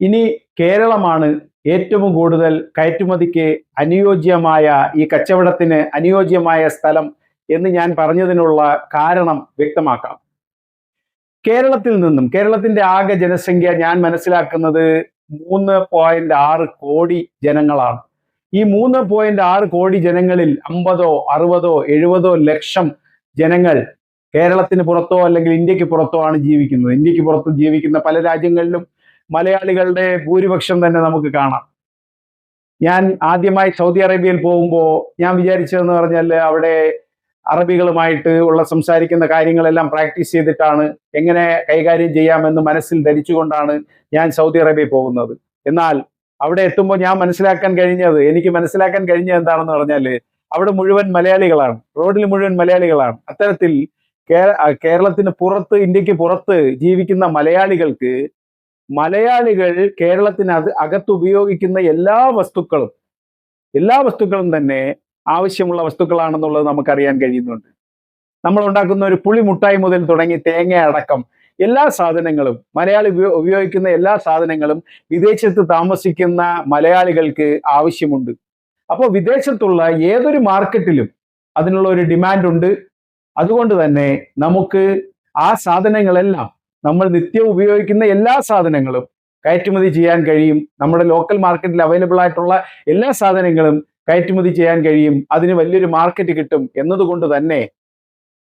ഇനി കേരളമാണ് ഏറ്റവും കൂടുതൽ കയറ്റുമതിക്ക് അനുയോജ്യമായ ഈ കച്ചവടത്തിന് അനുയോജ്യമായ സ്ഥലം എന്ന് ഞാൻ പറഞ്ഞതിനുള്ള കാരണം വ്യക്തമാക്കാം. കേരളത്തിൽ നിന്നും കേരളത്തിന്റെ ആകെ ജനസംഖ്യ ഞാൻ മനസ്സിലാക്കുന്നത് മൂന്ന് പോയിന്റ് ആറ് കോടി ജനങ്ങളാണ്. ഈ മൂന്ന് പോയിന്റ് ആറ് കോടി ജനങ്ങളിൽ അമ്പതോ അറുപതോ എഴുപതോ ലക്ഷം ജനങ്ങൾ കേരളത്തിന് പുറത്തോ അല്ലെങ്കിൽ ഇന്ത്യയ്ക്ക് പുറത്തോ ആണ് ജീവിക്കുന്നത്. ഇന്ത്യയ്ക്ക് പുറത്ത് ജീവിക്കുന്ന പല രാജ്യങ്ങളിലും മലയാളികളുടെ ഭൂരിപക്ഷം തന്നെ നമുക്ക് കാണാം. ഞാൻ ആദ്യമായി സൗദി അറേബ്യയിൽ പോകുമ്പോൾ ഞാൻ വിചാരിച്ചതെന്ന് പറഞ്ഞാൽ അവിടെ അറബികളുമായിട്ട് ഉള്ള സംസാരിക്കുന്ന കാര്യങ്ങളെല്ലാം പ്രാക്ടീസ് ചെയ്തിട്ടാണ് എങ്ങനെ കൈകാര്യം ചെയ്യാമെന്ന് മനസ്സിൽ ധരിച്ചുകൊണ്ടാണ് ഞാൻ സൗദി അറേബ്യയിൽ പോകുന്നത്. എന്നാൽ അവിടെ എത്തുമ്പോൾ ഞാൻ മനസ്സിലാക്കാൻ കഴിഞ്ഞത് എനിക്ക് മനസ്സിലാക്കാൻ കഴിഞ്ഞത് എന്താണെന്ന് പറഞ്ഞാൽ അവിടെ മുഴുവൻ മലയാളികളാണ്. റോഡിൽ മുഴുവൻ മലയാളികളാണ്. അത്തരത്തിൽ കേരളത്തിന് പുറത്ത് ഇന്ത്യയ്ക്ക് പുറത്ത് ജീവിക്കുന്ന മലയാളികൾക്ക് മലയാളികൾ കേരളത്തിന് അത് അകത്ത് ഉപയോഗിക്കുന്ന എല്ലാ വസ്തുക്കളും എല്ലാ വസ്തുക്കളും തന്നെ ആവശ്യമുള്ള വസ്തുക്കളാണെന്നുള്ളത് നമുക്കറിയാൻ കഴിയുന്നുണ്ട്. നമ്മൾ ഉണ്ടാക്കുന്ന ഒരു പുളി മുട്ടായി മുതൽ തുടങ്ങി തേങ്ങ അടക്കം എല്ലാ സാധനങ്ങളും മലയാളി ഉപയോഗിക്കുന്ന എല്ലാ സാധനങ്ങളും വിദേശത്ത് താമസിക്കുന്ന മലയാളികൾക്ക് ആവശ്യമുണ്ട്. അപ്പോൾ വിദേശത്തുള്ള ഏതൊരു മാർക്കറ്റിലും അതിനുള്ള ഒരു ഡിമാൻഡ് ഉണ്ട് അതുകൊണ്ട് തന്നെ നമുക്ക് ആ സാധനങ്ങളെല്ലാം നമ്മൾ നിത്യം ഉപയോഗിക്കുന്ന എല്ലാ സാധനങ്ങളും കയറ്റുമതി ചെയ്യാൻ കഴിയും. നമ്മുടെ ലോക്കൽ മാർക്കറ്റിൽ അവൈലബിൾ ആയിട്ടുള്ള എല്ലാ സാധനങ്ങളും കയറ്റുമതി ചെയ്യാൻ കഴിയും. അതിന് വലിയൊരു മാർക്കറ്റ് കിട്ടും എന്നതുകൊണ്ട് തന്നെ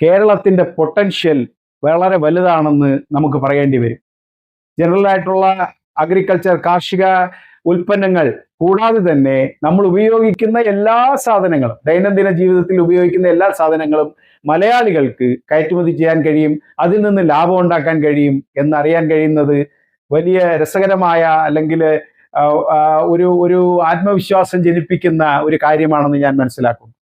കേരളത്തിന്റെ പൊട്ടൻഷ്യൽ വളരെ വലുതാണെന്ന് നമുക്ക് പറയേണ്ടി വരും. ജനറൽ ആയിട്ടുള്ള അഗ്രികൾച്ചർ കാർഷിക ഉൽപ്പന്നങ്ങൾ. കൂടാതെ തന്നെ നമ്മൾ ഉപയോഗിക്കുന്ന എല്ലാ സാധനങ്ങളും ദൈനംദിന ജീവിതത്തിൽ ഉപയോഗിക്കുന്ന എല്ലാ സാധനങ്ങളും മലയാളികൾക്ക് കയറ്റുമതി ചെയ്യാൻ കഴിയും അതിൽ നിന്ന് ലാഭം ഉണ്ടാക്കാൻ കഴിയും എന്നറിയാൻ കഴിയുന്നത് വലിയ രസകരമായ അല്ലെങ്കിൽ ഒരു ഒരു ആത്മവിശ്വാസം ജനിപ്പിക്കുന്ന ഒരു കാര്യമാണെന്ന് ഞാൻ മനസ്സിലാക്കുന്നു.